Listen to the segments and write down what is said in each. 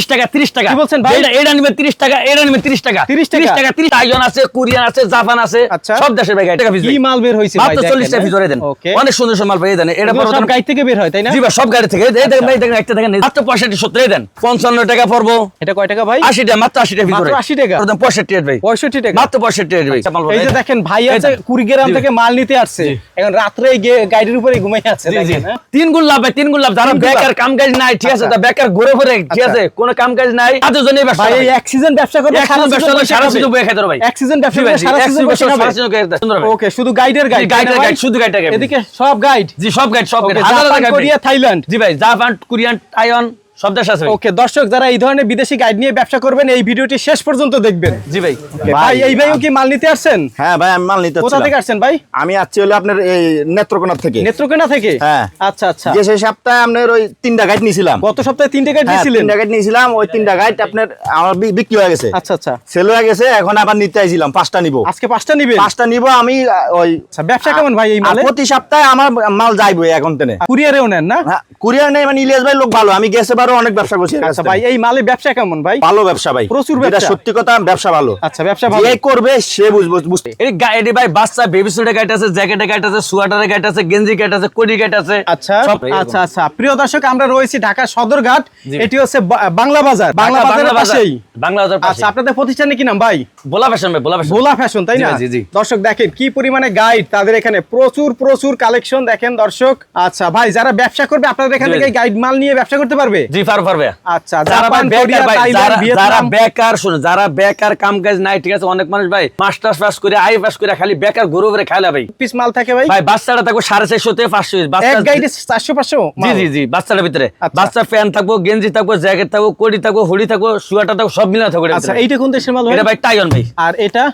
তিরিশ টাকা তিরিশ টাকা। কি বলছেন ভাই? এটা- তিরিশ টাকা এটা তিরিশ টাকা। 30 টাকা? টাকা তিরিশ টাইজন আছে কোরিয়ান আছে জাপান আছে আচ্ছা। সব দেশের ভাই টাকা কি মাল বের হয়েছে ভাই মাত্র চল্লিশ টাকা পিস দেন। অনেক সুন্দর সুন্দর মাল পেয়ে দেন এটা সব গাড়ি থেকে বের হয় তাই না? জি ভাই সব গাড়ি থেকে। এই দেখেন ভাই দেখেন একটা দেখেন মাত্র পঁয়ষট্টি সত্তর দেন। পঞ্চান্ন টাকা পড়ব। এটা কয় টাকা ভাই? আশি টাকা মাত্র আশি টাকা পিস মাত্র 80 টাকা? একদম পঁয়ষট্টি ভাই। পঁয়ষট্টি টাকা? মাত্র পঁয়ষট্টি ভাই। এই যে দেখেন ভাই আছে। কুড়িগ্রাম থেকে মাল নিতে আসছে। এখন রাত্রে গিয়ে গাড়ির উপরে ঘুমাই আছে হ্যাঁ? তিন গুণ লাভ ভাই তিন গুণ লাভ। যারা। বেকার কাম কাজ নাই ঠিক আছে আচ্ছা। বেকার ঘুরে ঘুরে ঠিক আচ্ছা। আছে কোনো কাম কাজ নাই। তাদের জন্য ব্যবসা ভাই এক সিজন ব্যবসা এক সিজন ব্যবসা করলে সারা সিজন বয়ে খেতে ভাই। এক সিজন ব্যবসা জি করবে সারা সিজন বসে সারা season খেতে সুন্দর ভাই। ওকে শুধু গাইডের গাইড গাইডের গাইড শুধু গাইডটাকে এদিকে সব গাইড জি সব গাইড সব গাইড হাজার হাজার গাইড কোরিয়া থাইল্যান্ড। জি ভাই জাপান কোরিয়ান তাইওয়ান সব দেশ আছে ওকে দর্শক যারা এই ধরনের বিদেশি গাইড নিয়ে ব্যবসা করবেন এই ভিডিওটি শেষ পর্যন্ত দেখবেন। জি ভাই। ভাই এই ভাইও কি মাল নিতে আসছেন? হ্যাঁ ভাই আমি মাল নিতে কোথা থেকে আসছেন ভাই? আমি আসছি হলো আপনার এই নেত্রকোনা থেকে। নেত্রকোনা থেকে? হ্যাঁ। আচ্ছা আচ্ছা। যে সেই সপ্তাহে আপনার ওই তিনটা গাইড নিয়েছিলাম। গত সপ্তাহে তিনটে গাইড হ্যাঁ, তিনটা গাইড নিয়েছিলাম ওই তিনটা গাইড আপনার আমার বিক্রি হয়ে গেছে। আচ্ছা আচ্ছা। সেল হয়ে গেছে এখন আবার নিতে আইছিলাম পাঁচটা নিব। আজকে পাঁচটা নিবেন? পাঁচটা নিব আমি ওই আচ্ছা ব্যবসা কেমন ভাই এই মালে? প্রতি সপ্তাহে আমার মাল যাইবো এখন তেনে। কুরিয়ারেও নেন না? হ্যাঁ, কুরিয়ার নেই মানে ইলিয়াস ভাই লোক ভালো আমি গেছে বারো অনেক ব্যবসা করছি আচ্ছা ভাই এই মালে ব্যবসা কেমন ভাই? ভালো ব্যবসা ভাই। প্রচুর ব্যবসা। সত্যি কথা ব্যবসা ভালো। আচ্ছা ব্যবসা ভালো। যে করবে সে বুঝব বুঝতে। এই গাড়ি ভাই বাচ্চা বেবি সুটের গাইড আছে জ্যাকেটের গাইড আছে সুয়াটারের গাইড আছে গেঞ্জি গাইড আছে কোডি গাইড আছে। আচ্ছা আচ্ছা আচ্ছা। প্রিয় দর্শক আমরা রয়েছি ঢাকা সদরঘাট। এটি হচ্ছে বাংলা বাজার। বাংলা বাজারের বাজার। পাশেই। বাংলা বাজার আচ্ছা আপনাদের প্রতিষ্ঠানে কি নাম ভাই? বলা ফ্যাশন ভাই বলা ফ্যাশন। ভোলা ফ্যাশন তাই না? জি, জি। দর্শক দেখেন কি পরিমাণে গাইড তাদের এখানে। প্রচুর প্রচুর কালেকশন দেখেন দর্শক। আচ্ছা ভাই যারা ব্যবসা করবে আপনাদের এখান থেকে গাইড মাল নিয়ে ব্যবসা করতে পারবে? জি ফার পারবে আচ্ছা যারা ভাই বেকার ভাই, যারা- বেকার শুনো যারা বেকার কাম কাজ নাই ঠিক আছে? অনেক মানুষ ভাই মাস্টার্স পাস করে আই পাস করে খালি বেকার গরু করে খাইলা ভাই। পিস মাল থাকে ভাই। ভাই বাচ্চাটা থাকব সাড়ে চারশো থেকে পাঁচশো এক গাইডে চারশো পাঁচশো জি জি জি বাচ্চাটার ভিতরে। আচ্ছা। বাচ্চা প্যান্ট থাকব গেঞ্জি থাকব জ্যাকেট থাকব কোডি থাকব হুডি থাকব সুয়াটার থাকব সব মিলে থাকব আচ্ছা এইটা কোন দেশের মাল এটা ভাই ভাই ভাই। আর এটা?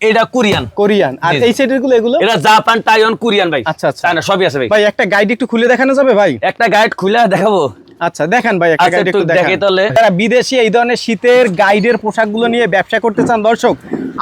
এটা কোরিয়ান। কোরিয়ান। আর জি, জি। এই সাইডেরগুলো এগুলো? এটা জাপান টাইওয়ান কোরিয়ান ভাই। আচ্ছা, আচ্ছা। সবই আছে ভাই। ভাই একটা গাইড একটু খুলে দেখানো যাবে ভাই? একটা গাইড খুলে দেখাবো। আচ্ছা দেখেন ভাই একটা গাইড একটু দেখেন। তাহলে। যারা বিদেশি এই ধরনের শীতের গাইডের পোশাকগুলো নিয়ে ব্যবসা করতে চান দর্শক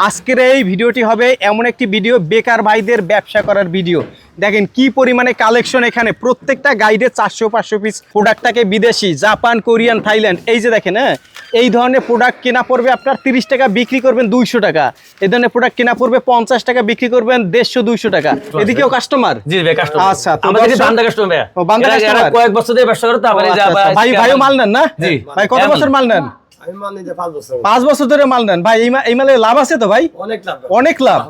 আজকের এই ভিডিওটি হবে এমন একটি ভিডিও বেকার ভাইদের ব্যবসা করার ভিডিও দেখেন কি পরিমাণে কালেকশন এখানে। প্রত্যেকটা গাইডে চারশো পাঁচশো পিস প্রোডাক্টটাকে বিদেশি জাপান কোরিয়ান থাইল্যান্ড এই যে দেখেন হ্যাঁ? এই ধরনের প্রোডাক্ট কেনা পড়বে আপনার তিরিশ টাকা বিক্রি করবেন দুইশো টাকা। এই ধরনের প্রোডাক্ট কেনা পড়বে পঞ্চাশ টাকা বিক্রি করবেন দেড়শো দুইশো টাকা। এদিকেও কাস্টমার আচ্ছা? কয়েক বছর ব্যবসা যে আবার ভাই ভাইও মাল নেন না? ভাই কত বছর মাল নেন? আমি মাল নিতে পাঁচ বছর পাঁচ বছর ধরে মাল নেন। ভাই এই মালে লাভ আছে তো ভাই? অনেক লাভ অনেক লাভ।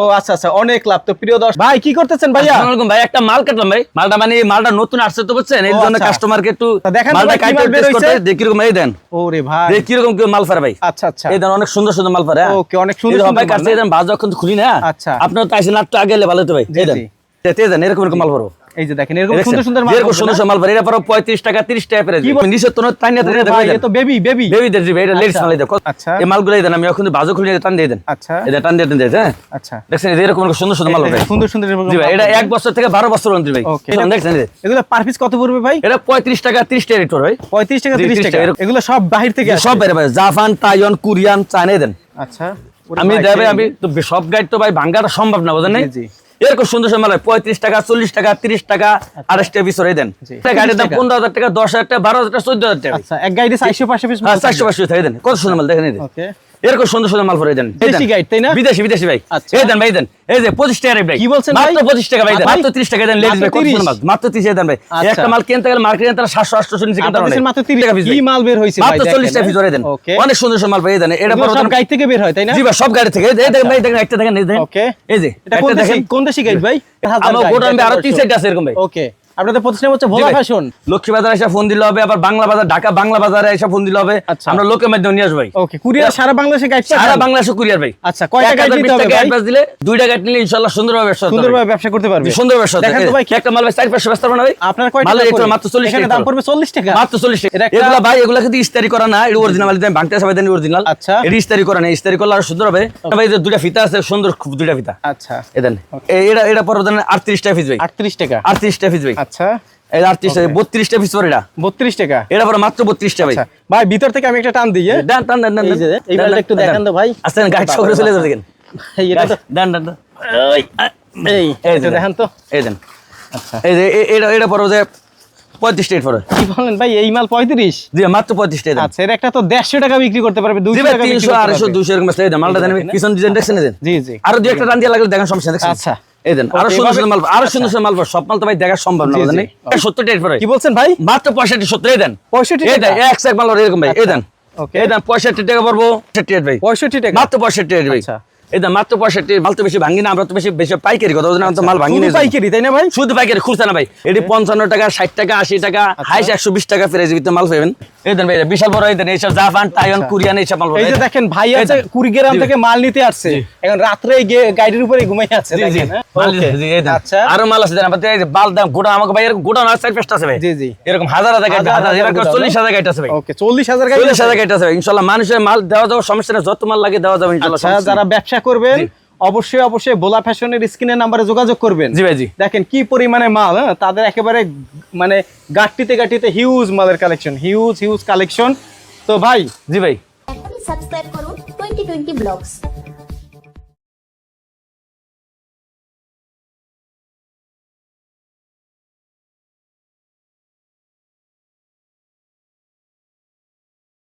ও আচ্ছা আচ্ছা অনেক লাভ। তো প্রিয় দর্শক ভাই কি করতেছেন ভাইয়া? আসসালামু আলাইকুম ভাই একটা মাল কাটলাম ভাই। মালটা মানে মালটা নতুন আসছে তো বুঝছেন? এই জন্য আচ্ছা। কাস্টমারকে একটু তা দেখান তো মালটা ভাই কাটতে বের হইছে? দেখি রকম এই দেন। ওরে ভাই। দেখি রকম কেউ মাল ফারে ভাই। আচ্ছা আচ্ছা। এই দেন অনেক সুন্দর সুন্দর মাল ফারে ওকে, অনেক সুন্দর ভাই না? এই দেন বাজ যখন খুলি না আচ্ছা। আপনার তো একটু আগে এলে ভালো হতো ভাই। এই দেন। এরকম এরকম মাল পারব এই যে দেখেন এরকম সুন্দর সুন্দর মাল এরকম সুন্দর সুন্দর মাল এটা পারো পঁয়ত্রিশ টাকা তিরিশ টাকা পেরে নিচে তো টাইনা ওরে ভাই এ তো বেবি বেবি। ভাই এটা লেডিস আচ্ছা। মাল দেখো। আচ্ছা। এই দেন আমি এখন বাজু খুলে টান দিয়ে দেন। আচ্ছা। এটা টান দিয়ে দিয়ে হ্যাঁ? আচ্ছা। দেখছেন এই এরকম সুন্দর সুন্দর মাল ভাই সুন্দর সুন্দর জি ভাই এটা পাবেন। এক বছর থেকে বারো বছর অন্তর ভাই। এটা যে? এগুলো পার পিস কত পড়বে ভাই? এটা পঁয়ত্রিশ টাকা ত্রিশ টাকা রেট ভাই। পঁয়ত্রিশ টাকা জি, 30 টাকা। এগুলো সব বাহির থেকে আসে? সব বাইরে ভাই জাপান তাইওয়ান কোরিয়ান চায়না দেন। আচ্ছা। আমি দেবে আমি তো সব গাইড তো ভাই ভাঙ্গাটা সম্ভব না বুঝেন জি, জি। এরকম সুন্দর সুন্দর মাল পঁয়ত্রিশ টাকা চল্লিশ টাকা তিরিশ টাকা আড়াইশ টাকা পিস দেন। গাড়ির দাম পনেরো হাজার টাকা দশ হাজার টাকা বারো হাজার টাকা চোদ্দ হাজার টাকা। আচ্ছা এক গাইডে চারশো পাঁচশো পিস চারশো পাঁচশো থাকে। দেন কত সুন্দর মাল দেখেন এরকম সুন্দর সুন্দর মাল ভরে দেন। দেন। guide, তাই না? বিদেশি বিদেশি ভাই। আচ্ছা। এই দেন ভাই দেন। এই যে পঁচিশ টাকা ভাই। কি বলছেন মাত্র পঁচিশ টাকা ভাই দেন। মাত্র ত্রিশ টাকা দেন লেডিস ভাই 30? মাল? মাত্র ত্রিশ দেন ভাই। আচ্ছা। একটা মাল কিনতে গেলে মার্কেটে তারা সাতশো আটশো নিচে কিনতে পারে মাত্র 30 টাকা পিস কি মাল বের হয়েছে ভাই মাত্র দেখেন, চল্লিশ টাকা? পিস ধরে দেন। অনেক সুন্দর সুন্দর মাল ভাই দেন। এটা বড় সব গাইড থেকে বের হয় তাই না? জি ভাই সব গাড়ি থেকে। এই দেখেন ভাই দেখেন একটা দেখেন এই দেখেন। ওকে এই যে এটা কোন দেশি? কোন দেশি গাইড ভাই? আমার গোডাউন আরও তিন সাইড আছে এরকম ভাই। ওকে আপনাদের প্রতিষ্ঠান হচ্ছে ভোলা ফ্যাশন। লক্ষ্মী বাজার এসে ফোন দিলে হবে আবার বাংলা বাজার ঢাকা বাংলা বাজারে এসে ফোন দিলে হবে। আচ্ছা। আমরা লোকের মাধ্যমে নিয়ে আসব ভাই। ওকে কুরিয়ার সারা বাংলাদেশে গাইড সারা বাংলাদেশে কুরিয়ার ভাই। আচ্ছা, হাজার নিতে বিশ হবে টাকা ভাই? অ্যাডভান্স দিলে দুইটা গাড়ি নিলে ইনশাআল্লাহ সুন্দরভাবে ব্যবসা সুন্দরভাবে ব্যবসা করতে পারবে। সুন্দর ব্যবসা দেখেন তো ভাই কি একটা মাল ভাই চার পাঁচশো ব্যস্ত হবে না ভাই? আপনার কয়টা মালের দাম রেট মাত্র চল্লিশ এখানে টাকা। দাম পড়বে চল্লিশ টাকা। মাত্র চল্লিশ টাকা। এগুলা ভাই এগুলা কিন্তু ইস্তারি করা না এটা অরিজিনাল মাল দেন ভাঙতে সবাই দেন অরিজিনাল আচ্ছা। এটা ইস্তারি করা না ইস্তারি করলে আরও সুন্দর হবে। ভাই এই যে দুইটা ফিতা আছে সুন্দর খুব দুইটা ফিতা। আচ্ছা। এ দেন। এই- এটা এটা পরে দেন আটত্রিশ টাকা পিস ভাই। আটত্রিশ টাকা। আটত্রিশ টাকা পিস ভাই। আচ্ছা। এই আটত্রিশ টাকা বত্রিশ টাকা পিস পরে বত্রিশ টাকা। এটা পরে মাত্র বত্রিশ ভাই। ভাই ভিতর থেকে আমি একটা টান দিই? টান দেন দেন এই যে, দেন, এই দেন, মালটা দেন, একটু দেন। তো ভাই। আসেন গাড়ি সব চলে যাবে দেখেন। এই এটা তো দেন দেন দেন। এই এই এটা যে দেখেন তো। এই দেন। আচ্ছা। এই যে এটা এটা পরে যে পঁয়ত্রিশ টাকা পরে। কি বলেন ভাই এই মাল পঁয়ত্রিশ? জি মাত্র পঁয়ত্রিশ টাকা আচ্ছা এর একটা তো দেড়শো টাকা বিক্রি করতে পারবে টাকা তিনশো আড়াইশো দুশো এরকম মালটা দেন। দেখেন, পিছন ডিজাইন দেখছেন জি জি। আরও দুই একটা রান দিয়ে লাগলে দেখেন সমস্যা দেখছেন? আচ্ছা। এই দেন আরও সুন্দর সুন্দর মাল আরও সুন্দর সুন্দর মাল। সব মাল তো ভাই দেখা সম্ভব না। জানি সত্তর টাকা পরে। কি বলছেন ভাই? মাত্র পঁয়ষট্টি সত্তর এই দেন। 65 এই দেন? এক মাল এরকম ভাই এই আচ্ছা, দেন। এই দেন পঁয়ষট্টি টাকা পড়ব ষাটটি টাকা ভাই। পঁয়ষট্টি টাকা? মাত্র পঁয়ষট্টি টাকা ভাই। আচ্ছা। এই মাত্র পঁয়ষট্টি মাল তো বেশি ভাঙি না আমরা তো বেশি বেশি পাইকারি কথা তো মাল ভাঙি না পাইকারি তাই না ভাই? শুধু পাইকারি খুঁজছে না ভাই। এটি পঞ্চান্ন টাকা ষাট টাকা আশি টাকা হাইস একশো বিশ টাকা ফেরে ভিতরে মাল পাবেন। এই দেন ভাই বিশাল বড় এই দেন এইসব জাপান তাইওয়ান কোরিয়ান এইসব মাল এই যে দেখেন ভাই আছে কুড়িগ্রাম থেকে মাল নিতে আসছে। এখন রাত্রে গাড়ির উপরে ঘুমাই আছে জি, জি। দেখেন, হ্যাঁ? আচ্ছা। আরও মাল আছে আমাদের বাল দাম গোটা আমাকে ভাই এরকম গোটা সাইড পেস্ট আছে ভাই। জি, জি। এরকম হাজার হাজার চল্লিশ হাজার গাইড আছে ভাই। ওকে চল্লিশ হাজার গাড়ি চল্লিশ হাজার গাইড আছে ভাই। ইনশাল্লাহ মানুষের মাল দেওয়া যাওয়ার সমস্যা যত মাল লাগে দেওয়া যাবে ইনশাল্লাহ আচ্ছা। যারা ব্যবসা করবেন অবশ্যই অবশ্যই বোলা ফ্যাশনের স্ক্রিনের নাম্বারে যোগাযোগ করবেন। জি ভাই জি। দেখেন কি পরিমাণে মাল হ্যাঁ? তাদের একেবারে মানে গাটিতে গাটিতে হিউজ মালের কালেকশন হিউজ হিউজ কালেকশন তো ভাই জি ভাই। এখনই সাবস্ক্রাইব করুন টোয়েন্টি টোয়েন্টি ব্লগস